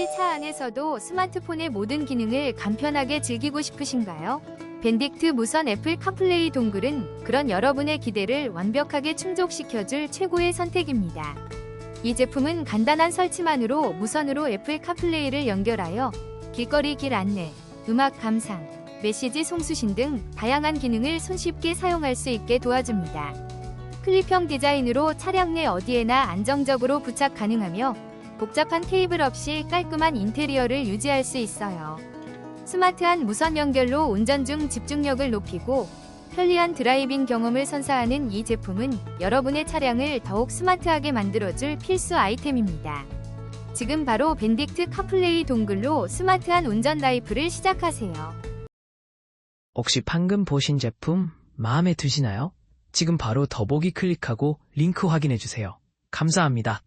혹시 차 안에서도 스마트폰의 모든 기능을 간편하게 즐기고 싶으신가요? 밴딕트 무선 애플 카플레이 동글은 그런 여러분의 기대를 완벽하게 충족시켜줄 최고의 선택입니다. 이 제품은 간단한 설치만으로 무선으로 애플 카플레이를 연결하여 길거리 길 안내, 음악 감상, 메시지 송수신 등 다양한 기능을 손쉽게 사용할 수 있게 도와줍니다. 클립형 디자인으로 차량 내 어디에나 안정적으로 부착 가능하며 복잡한 케이블 없이 깔끔한 인테리어를 유지할 수 있어요. 스마트한 무선 연결로 운전 중 집중력을 높이고 편리한 드라이빙 경험을 선사하는 이 제품은 여러분의 차량을 더욱 스마트하게 만들어줄 필수 아이템입니다. 지금 바로 밴딕트 카플레이 동글로 스마트한 운전 라이프를 시작하세요. 혹시 방금 보신 제품 마음에 드시나요? 지금 바로 더보기 클릭하고 링크 확인해 주세요. 감사합니다.